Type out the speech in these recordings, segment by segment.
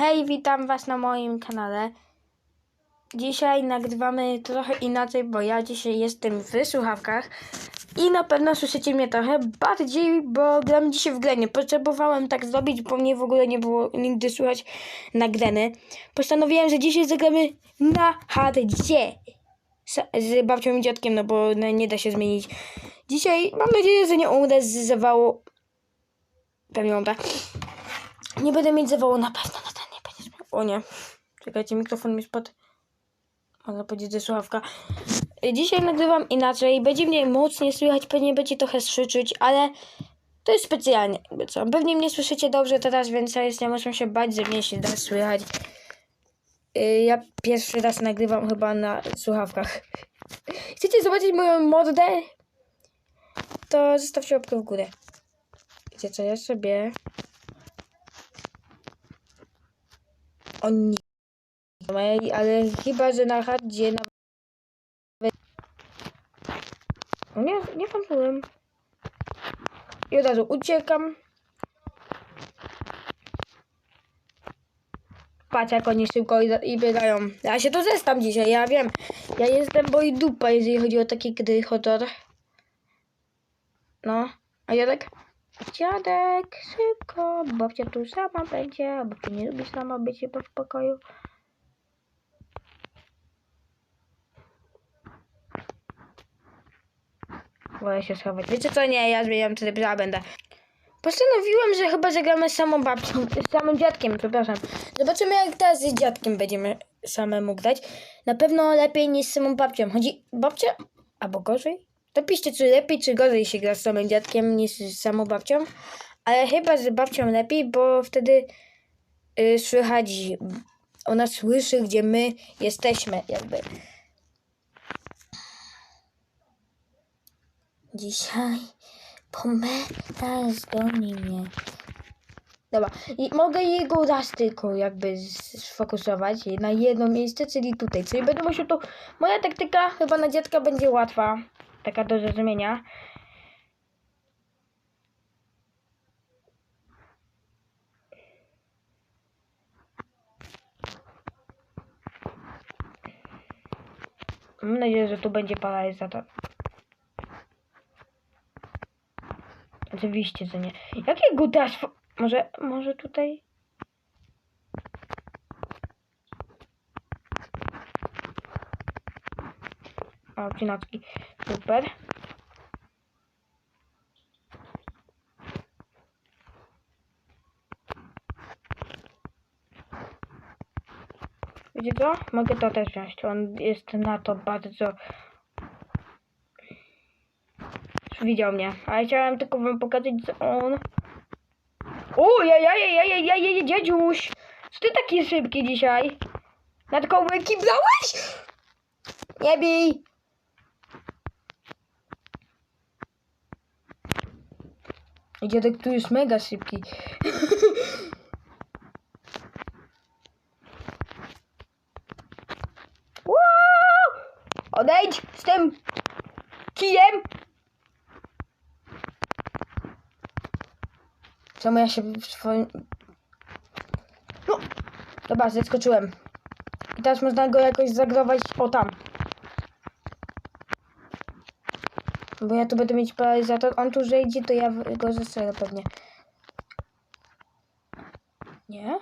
Hej, witam Was na moim kanale. Dzisiaj nagrywamy trochę inaczej, bo ja dzisiaj jestem w słuchawkach i na pewno słyszycie mnie trochę bardziej, bo gram dzisiaj w grę. Potrzebowałem tak zrobić, bo mnie w ogóle nie było nigdy słychać na greny. Postanowiłem, że dzisiaj zagramy na hardzie z babcią i dziadkiem, no bo no, nie da się zmienić. Dzisiaj mam nadzieję, że nie umrę z zawału. Pewnie umrę. Nie będę mieć zawału na pewno na ten nie będziesz miał. O nie. Czekajcie, mikrofon mi spadł. Można powiedzieć, że słuchawka. Dzisiaj nagrywam inaczej. Będzie mnie mocniej słychać, pewnie będzie trochę szyczyć, ale to jest specjalnie. Jakby co. Pewnie mnie słyszycie dobrze teraz, więc ja jest, nie muszę się bać, że mnie się da słychać. Y, Ja pierwszy raz nagrywam chyba na słuchawkach. Chcecie zobaczyć moją mordę? To zostawcie łapkę w górę. Wiecie co, ja sobie... O nie. Ale chyba, że na hardzie na... O nie, nie włączyłem. I od razu uciekam. Patrz jak oni szybko i, i biegają. Ja się to zestam dzisiaj, ja wiem. Ja jestem boi dupa, jeżeli chodzi o takie gry horror. No, a Jadek? Dziadek, szybko, babcia tu sama będzie, babcia nie lubi sama być chyba w pokoju. Wolę się schować. Wiecie co? Nie, ja zmieniam tryb, ja będę. Postanowiłem, że chyba zagramy z samą babcią, z samym dziadkiem, przepraszam. Zobaczymy jak teraz z dziadkiem będziemy samemu grać. Na pewno lepiej niż z samą babcią. Chodzi babcia, albo gorzej? To piszcie, czy lepiej, czy gorzej się gra z samym dziadkiem niż z samą babcią. Ale chyba z babcią lepiej, bo wtedy y, słychać, ona słyszy, gdzie my jesteśmy, jakby. Dzisiaj pometa zgoni mnie. Dobra, i mogę jego raz tylko jakby sfokusować na jedno miejsce, czyli tutaj. Czyli będę musiał to... Moja taktyka chyba na dziadka będzie łatwa. Taka do zrozumienia. Mam nadzieję, że tu będzie paralizator. Oczywiście, że nie. Jakiego fo- Może, może tutaj... O, obcinacki super. Wiecie co? Mogę to też wziąć. On jest na to bardzo... Widział mnie. Ale chciałem tylko wam pokazać, co on... O, ja, ja, ja, ja, ja, ja, dziadziuś! Co ty taki szybki dzisiaj? Nad kołem kiblałeś? Nie bij! Dziadek tu jest mega szybki. Odejdź z tym kijem! Czemu ja się w swoim... No! Dobra, zeskoczyłem. I teraz można go jakoś zagrować o tam. Bo ja tu będę mieć paralizator. On tu zejdzie, to ja go zestrzelę pewnie. Nie?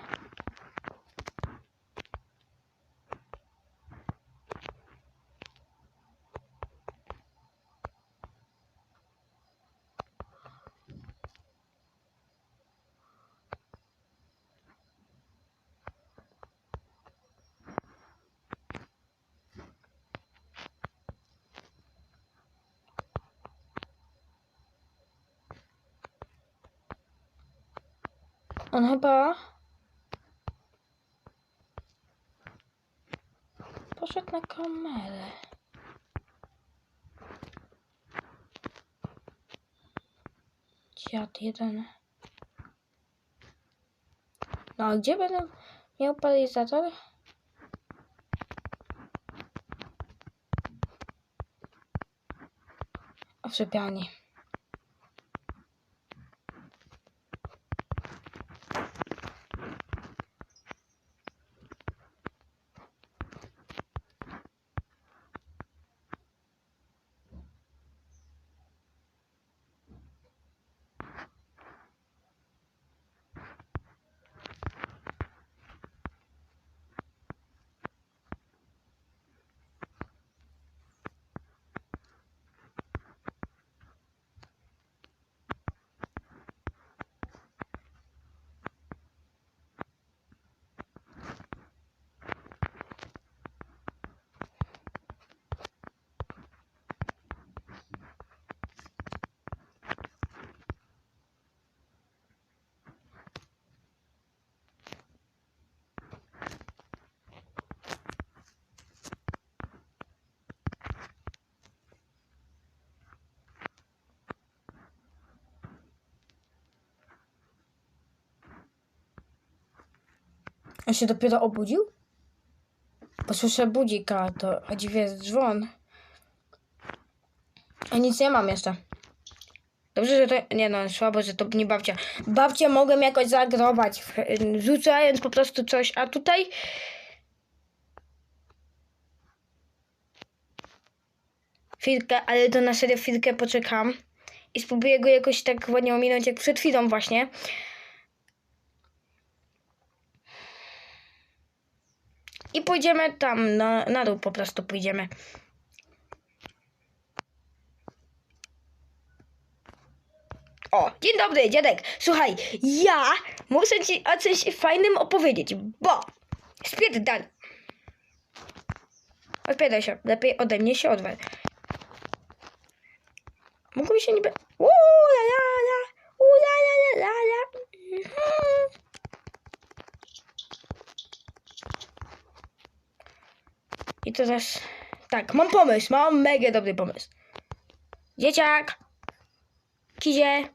On chyba... Poszedł na kamerę. Dziad jeden. No a gdzie będę miał paralizator? A w sypialni. On się dopiero obudził? Bo słyszę budzika, to a dziwnie jest dzwon. A nic nie mam jeszcze. Dobrze, że to... Nie no, słabo, że to nie babcia. Babcia mogłem jakoś zagrować, rzucając po prostu coś, a tutaj... Chwilkę, ale to na serio chwilkę poczekam. I spróbuję go jakoś tak ładnie ominąć, jak przed chwilą właśnie. I pójdziemy tam, na, na dół po prostu pójdziemy. O, dzień dobry, dziadek. Słuchaj, ja muszę ci o coś fajnym opowiedzieć, bo spierdal. Odpierdaj się, lepiej ode mnie się odwal. Mógłby się niby... Uuu, la, la, I teraz... Tak, mam pomysł, mam mega dobry pomysł. Dzieciak! Kizie!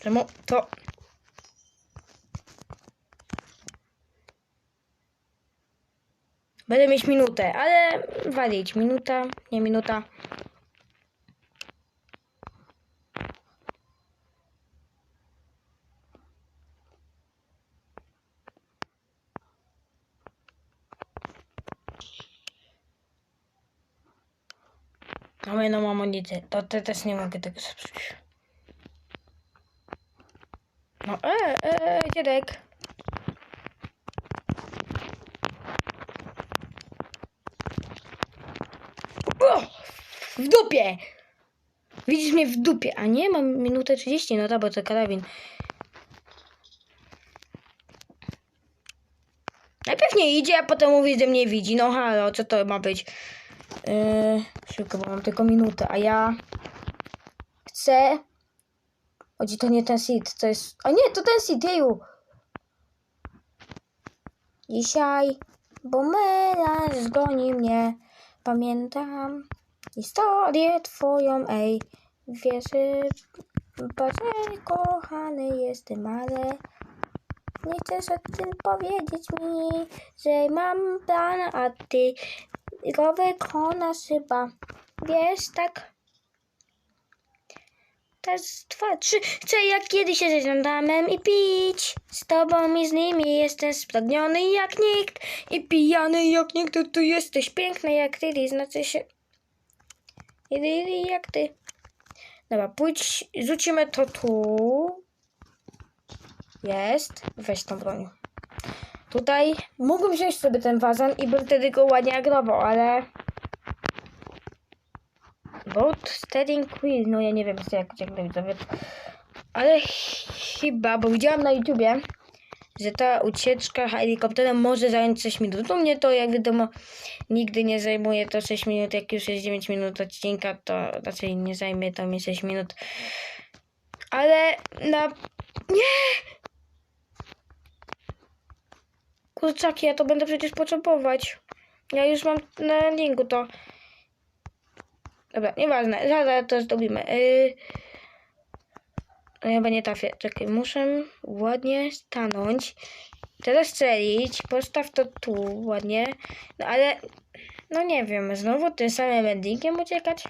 Czemu to... Będę mieć minutę, ale walić. Minuta, nie minuta. Mamy jedną amunicję. To te też nie mogę tego zepsuć. No, e, e, e, dziadek. O! W dupie! Widzisz mnie w dupie, a nie? Mam minutę 30, no tak, bo to karabin. Najpierw nie idzie, a potem mówi, że mnie widzi. No halo, co to ma być? Yy, szybko, bo mam tylko minutę, a ja chcę... Chodzi, to nie ten seed, to jest... A nie, to ten seed, jeju! Dzisiaj, bo melanż zgoni mnie. Pamiętam historię twoją, ej. Wiesz, bardzo kochany jestem, ale nie chcesz o tym powiedzieć mi, że mam plan, a ty go wykonasz chyba. Wiesz, tak. Raz, dwa, trzy. Chcę jak kiedyś się z Adamem i pić. Z tobą i z nimi jestem spragniony jak nikt. I pijany jak nikt. Tu jesteś piękny jak Lily. Znaczy się... Jak ty. Dobra, pójdź. Rzucimy to tu. Jest. Weź tą broń. Tutaj mógłbym wziąć sobie ten wazon i bym wtedy go ładnie agrował, ale... Boat Steering Wheel, no ja nie wiem jak, jak to widzowie. Ale ch- chyba, bo widziałam na YouTubie, że ta ucieczka helikopterem może zająć 6 minut. U mnie to jak wiadomo nigdy nie zajmuje to 6 minut, jak już jest 9 minut odcinka, to raczej nie zajmie to mi 6 minut. Ale na... Nie! Kurczaki, ja to będę przecież potrzebować. Ja już mam na linku to. Dobra, nieważne, zaraz to zrobimy. Yy... No ja chyba nie trafię. Czekaj, muszę ładnie stanąć. Teraz strzelić. Postaw to tu ładnie. No ale, no nie wiem, znowu tym samym endingiem uciekać?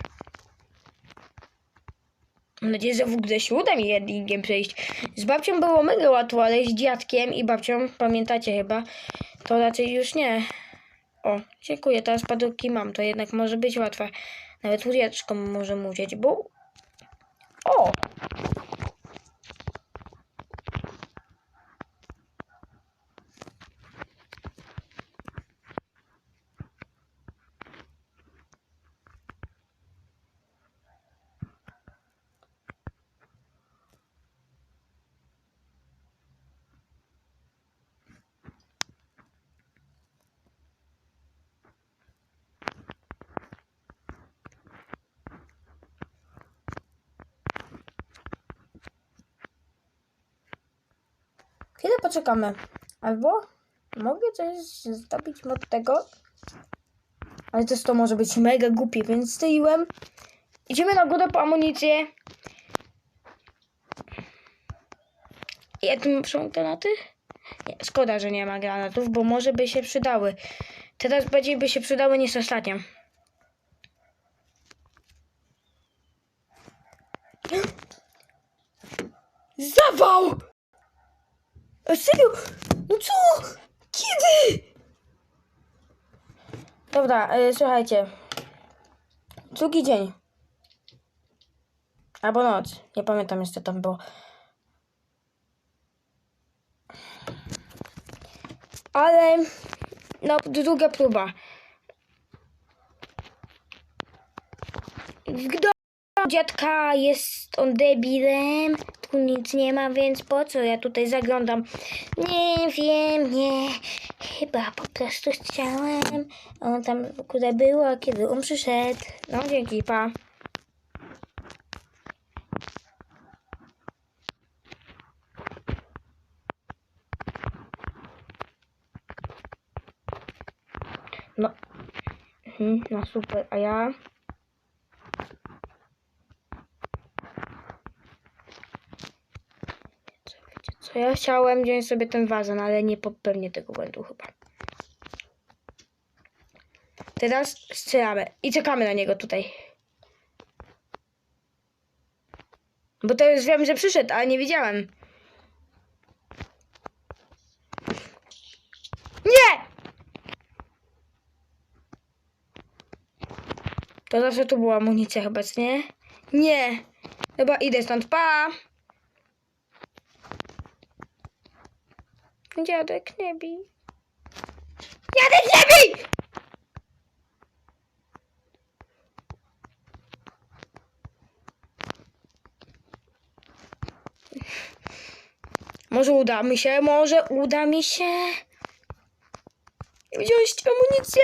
Mam nadzieję, że w ogóle się uda mi endingiem przejść. Z babcią było mega łatwo, ale z dziadkiem i babcią, pamiętacie chyba, to raczej już nie. O, dziękuję, teraz padłki mam, to jednak może być łatwe. Nawet ucieczką możemy uciec, bo... O! Chwilę poczekamy. Albo mogę coś zrobić od tego. Ale też to może być mega głupie, więc styliłem. Idziemy na górę po amunicję. Ja tu są granaty? Nie, szkoda, że nie ma granatów, bo może by się przydały. Teraz bardziej by się przydały niż ostatnio. Zawał! E, Serio? No co? Kiedy? Dobra, e, słuchajcie. Drugi dzień. Albo noc. Nie pamiętam jeszcze tam było. Ale no, druga próba. W dziadka jest on debilem. Tu nic nie ma, więc po co ja tutaj zaglądam? Nie wiem, nie. Chyba po prostu chciałem. On tam w ogóle był, a kiedy on przyszedł. No, dzięki, pa. No. Mhm, no super, a ja... co, ja chciałem wziąć sobie ten wazon, ale nie popełnię tego błędu chyba. Teraz strzelamy i czekamy na niego tutaj. Bo to już wiem, że przyszedł, ale nie widziałem. Nie! To zawsze tu była amunicja chyba, nie? Nie. Chyba idę stąd, pa! Dziadek nie bij. Dziadek nie bij! Może uda mi się, może uda mi się wziąć amunicję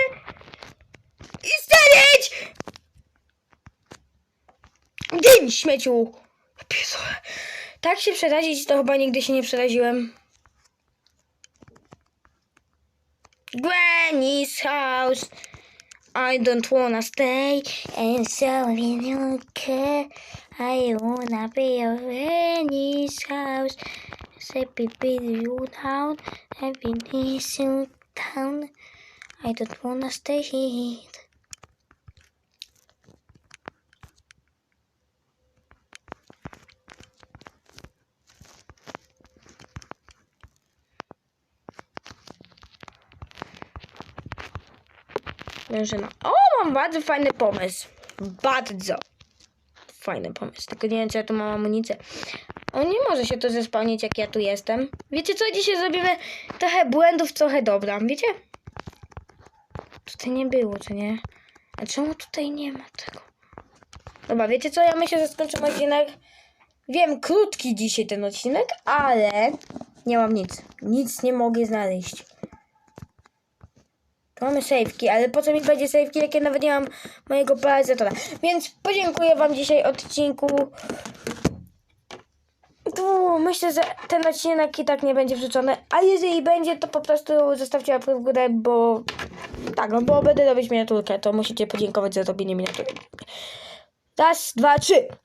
i strzelić! Dzień śmieciu! Jezu, Tak się przerazić, to chyba nigdy się nie przeraziłem. Granny's house. I don't wanna stay and so in your care. I wanna be your Granny's house. Say baby you down, I've been in town. I don't wanna stay here. Sprężyna. O, mam bardzo fajny pomysł. Bardzo fajny pomysł. Tylko nie wiem, czy ja tu mam amunicję. O, nie może się to zespełnić, jak ja tu jestem. Wiecie co? Dzisiaj zrobimy trochę błędów, trochę dobra. Wiecie? Tutaj nie było, czy nie? A czemu tutaj nie ma tego? Dobra, wiecie co? Ja myślę, że skończymy odcinek. Wiem, krótki dzisiaj ten odcinek, ale nie mam nic. Nic nie mogę znaleźć. Mamy sejfki, ale po co mi będzie sejfki, jak ja nawet nie mam mojego paralizatora. Więc podziękuję wam dzisiaj odcinku. Tu myślę, że ten odcinek i tak nie będzie wrzucony, a jeżeli będzie, to po prostu zostawcie łapkę w górę, bo tak, no bo będę robić miniaturkę, to musicie podziękować za robienie miniatury. Raz, dwa, trzy.